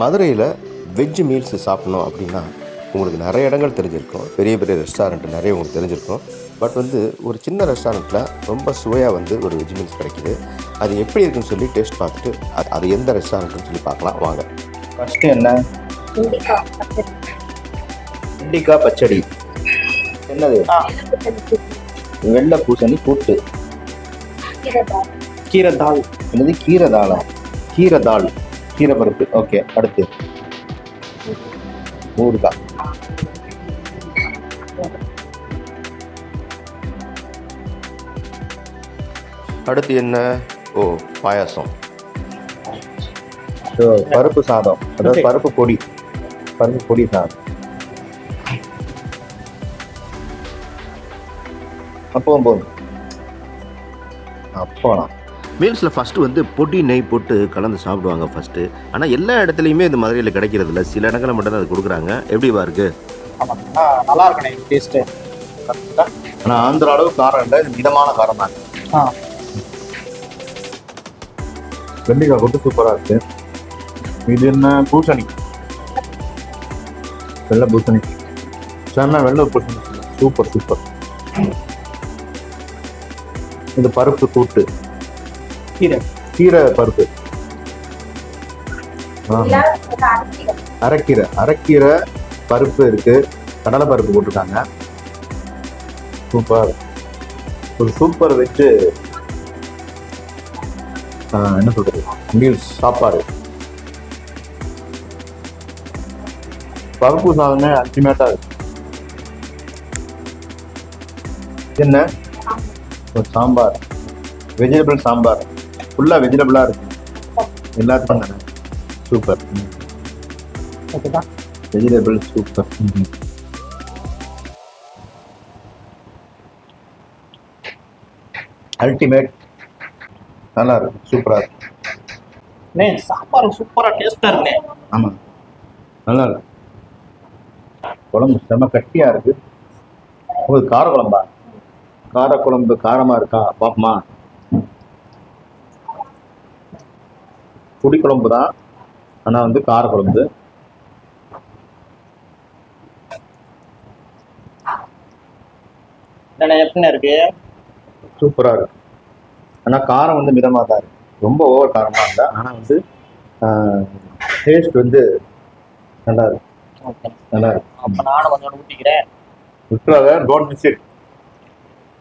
மதுரையில் veg meals சாப்பிடணும் அப்படின்னா உங்களுக்கு நிறைய இடங்கள் தெரிஞ்சிருக்கும். பெரிய பெரிய ரெஸ்டாரண்ட் நிறைய உங்களுக்கு தெரிஞ்சிருக்கும். பட் வந்து ஒரு சின்ன ரெஸ்டாரண்ட்டில் ரொம்ப சுவையாக வந்து ஒரு வெஜ் மீல்ஸ் கிடைக்குது. அது எப்படி இருக்குன்னு சொல்லி டேஸ்ட் பார்த்துட்டு அது அது எந்த ரெஸ்டாரண்ட்னு சொல்லி பார்க்கலாம். வாங்க. ஃபஸ்ட்டு என்ன? இண்டிகா பச்சடி. இண்டிக்காய் பச்சடி. என்னது? வெள்ளை பூசணி கூட்டு. கீரை கீரை தால் என்னது? கீரை தாளா? கீரை தாள். கீரை பருப்பு. ஓகே அடுத்து. ஊறுகாய். அடுத்து என்ன? ஓ பாயாசம். பருப்பு சாதம். அதாவது பருப்பு பொடி. பருப்பு பொடி சாதம். அப்பவும் போதும். அப்போலாம் மீல்ஸில் ஃபஸ்ட்டு வந்து பொடி நெய் போட்டு கலந்து சாப்பிடுவாங்க ஃபஸ்ட்டு ஆனால் எல்லா இடத்துலையுமே இந்த மதுரையில் கிடைக்கிறது இல்ல சில இடங்களில் மட்டும்தான் அது கொடுக்குறாங்க. ஆமாம் ஆ, நல்லா இருக்கணே டேஸ்ட்டு ஆனால் ஆந்திரா அளவு காரம் இல்லை. இது மிதமான காரம் தான் ஆ. வெள்ளிக்காய் கொட்டு சூப்பராக இருக்கு. இது என்ன? பூசணி. வெள்ளை பூசணி. செம்ம வெள்ளை பூசணி. Super super. இது பருப்பு கூட்டு. கீரை. கீரை பருப்பு. அரைக்கீரை. அரைக்கீரை பருப்பு இருக்கு. கடலை பருப்பு போட்டிருக்காங்க. சூப்பர். ஒரு சூப்பர் வெஜ்ஜு. என்ன சொல்றது? மீல்ஸ் சாப்பாடு. பருப்பு சாதமே அல்டிமேட்டா இருக்கு. என்ன? ஒரு சாம்பார். வெஜிடபிள் சாம்பார். ஃபுல்லாக வெஜிடபிளாக இருக்கு. எல்லாத்துக்கும் தானே சூப்பர் வெஜிடபிள் சூப்பர் அல்டிமேட் நல்லா இருக்கு. சூப்பராக இருக்கு. நே சாம்பார் சூப்பராக டேஸ்ட்டாக இருக்குண்ணே. ஆமாம் நல்லா இருக்கு. குழம்பு செம கட்டியாக இருக்கு. உங்களுக்கு கார குழம்பா கார குழம்பு காரமாக இருக்கா? பாப்பமா? புளி குழம்பு தான் ஆனால் வந்து கார குழம்பு என்னண்ணே எப்படிண்ணே இருக்கு? சூப்பராக இருக்கு. ஆனால் காரம் வந்து மிதமாக தான் இருக்கு. ரொம்ப ஓவர் காரமாக இல்லை ஆனால் வந்து டேஸ்ட் வந்து நல்லா இருக்கு. நல்லா இருக்கு. அப்போ நானும் கொஞ்சம் ஊற்றிக்கிறேன் விட்டுறாத டோன்ட் மிஸ் இட்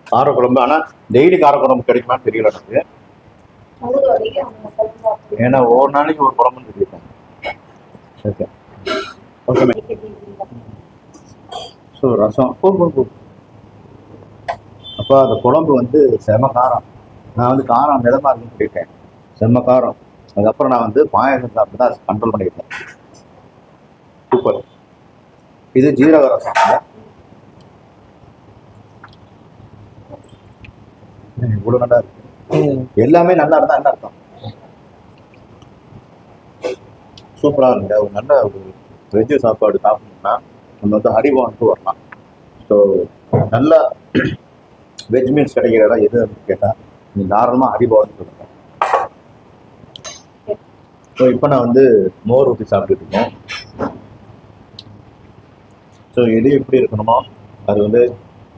கார குழம்பு ஆனால் டெய்லி கார குழம்பு கிடைக்குமான்னு தெரியல எனக்கு. ஏன்னா ஒவ்வொரு நாளைக்கு ஒரு குழம்புன்னு சொல்லியிருக்காங்க ஓகே. ஓகே ஸோ ரசம். போ போ போ. அப்போ அந்த குழம்பு வந்து செம காரம். நான் வந்து காரம் மிதமாக இருக்குன்னு சொல்லியிருக்கேன் செம்ம காரம். அதுக்கப்புறம் நான் வந்து பாயாசம் சாப்பிட்டு தான் கண்ட்ரோல் பண்ணியிருக்கேன் சூப்பர் இது ஜீரக ரசம். இவ்வளவு நல்லா இருக்கு. எல்லாமே நல்லா இருந்தா என்ன அர்த்தம்? சூப்பரா இருங்க ஒரு நல்ல ஒரு வெஜ் சாப்பாடு சாப்பிடணும்னா நம்ம வந்து ஹரிபவனுக்கு வரலாம். ஸோ நல்ல வெஜ் மீல்ஸ் கிடைக்கிற இடம் எது அப்படின்னு கேட்டால் நீ நார்மலாக ஹரிபவன் சொல்லுங்க. ஸோ இப்போ நான் வந்து மோர் ஊற்றி சாப்பிட்டுட்டு இருக்கேன். ஸோ எது எப்படி இருக்கணுமோ அது வந்து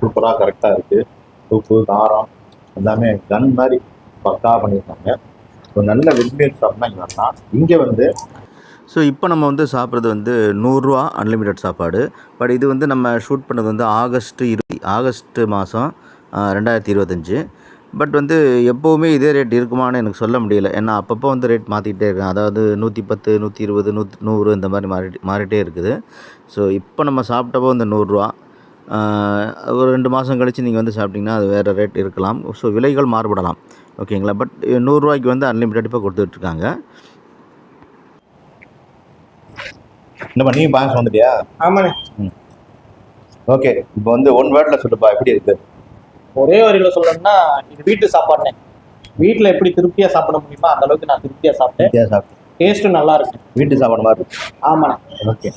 சூப்பராக கரெக்டாக இருக்குது உப்பு காரம் எல்லாமே கன் மாதிரி பக்கா பண்ணியிருக்காங்க. ஸோ நல்ல வெஜ் சாப்பிட்னா இங்கே வரலாம் இங்கே வந்து ஸோ இப்போ நம்ம வந்து சாப்பிட்றது வந்து நூறுரூவா அன்லிமிட்டெட் சாப்பாடு. பட் இது வந்து நம்ம ஷூட் பண்ணது வந்து ஆகஸ்ட் இருபத்தி ஆகஸ்ட் மாதம் ரெண்டாயிரத்தி இருபத்தஞ்சி. பட் வந்து எப்போவுமே இதே ரேட் இருக்குமான்னு எனக்கு சொல்ல முடியல. ஏன்னா அப்பப்போ வந்து ரேட் மாற்றிக்கிட்டே இருக்கேன் அதாவது நூற்றி பத்து நூற்றி இருபது நூத் நூறு இந்த மாதிரி மாறி மாறிட்டே இருக்குது. ஸோ இப்போ நம்ம சாப்பிட்டப்போ இந்த நூறுரூவா ஒரு ரெண்டு மாதம் கழித்து நீங்கள் வந்து சாப்பிட்டிங்கன்னா அது வேறு ரேட் இருக்கலாம். ஸோ விலைகள் மாறுபடலாம். ஓகேங்களா பட் நூறுரூவாய்க்கு வந்து அன்லிமிட்டட் இப்போ கொடுத்துட்ருக்காங்க. என்னப்பா நீ பாயசம் வந்துட்டியா? ஆமாண்ணே. ஓகே இப்போ வந்து ஒன் வேர்டில் சொல்லுப்பா எப்படி இருக்கு? ஒரே வரியில் சொல்லணும்னா இது வீட்டு சாப்பாடுண்ணே. வீட்டில் எப்படி திருப்தியாக சாப்பிட முடியுமோ அந்த அளவுக்கு நான் திருப்தியாக சாப்பிட்டேன். வித்தியாசம் சாப்பிட்டு டேஸ்ட்டும் நல்லா இருக்கு. வீட்டு சாப்பாடு மாதிரி இருக்கு. ஆமாண்ணே. ஓகே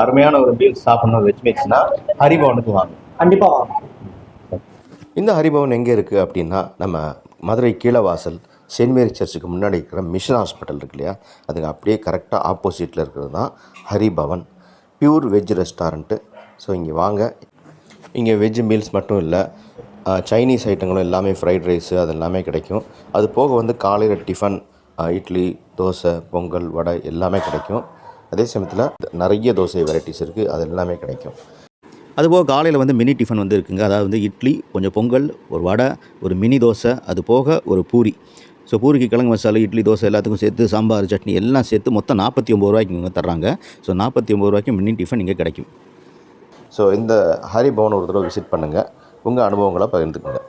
அருமையான ஒரு மீல்ஸ் சாப்பிடணும் வெஜ் மீல்ஸ்னா ஹரிபவனுக்கு வாங்க. கண்டிப்பாக வாங்க. இந்த ஹரிபவன் எங்கே இருக்குது அப்படின்னா நம்ம மதுரை கீழவாசல் செயின்ட் மேரி சர்ச்சுக்கு முன்னாடி இருக்கிற மிஷன் ஹாஸ்பிட்டல் இருக்கு இல்லையா? அதுக்கு அப்படியே கரெக்டாக ஆப்போசிட்டில் இருக்கிறது தான் Haribhavan. Pure veg restaurant so இங்கே வாங்க. இங்கே வெஜ் மீல்ஸ் மட்டும் இல்லை சைனீஸ் ஐட்டங்களும் எல்லாமே ஃப்ரைட் ரைஸு அது எல்லாமே கிடைக்கும். அது போக வந்து காலையில் டிஃபன் இட்லி தோசை பொங்கல் வடை எல்லாமே கிடைக்கும். அதே சமயத்தில் நிறைய தோசை வெரைட்டிஸ் இருக்குது அது எல்லாமே கிடைக்கும். அதுபோக காலையில் வந்து மினி டிஃபன் வந்து இருக்குங்க. அதாவது வந்து இட்லி கொஞ்சம் பொங்கல் ஒரு வடை ஒரு மினி தோசை அது போக ஒரு பூரி. ஸோ பூரிக்கு கிழங்கு மசாலா இட்லி தோசை எல்லாத்துக்கும் சேர்த்து சாம்பார் சட்னி எல்லாம் சேர்த்து மொத்தம் நாற்பத்தி ஒம்பது ரூபாய்க்கு இங்கே தர்றாங்க. ஸோ நாற்பத்தி ஒம்பது ரூபாய்க்கு மினி டிஃபன் இங்கே கிடைக்கும். ஸோ இந்த ஹரிபவன் ஒரு தடவை விசிட் பண்ணுங்கள் உங்கள் அனுபவங்களை பகிர்ந்துக்குங்க.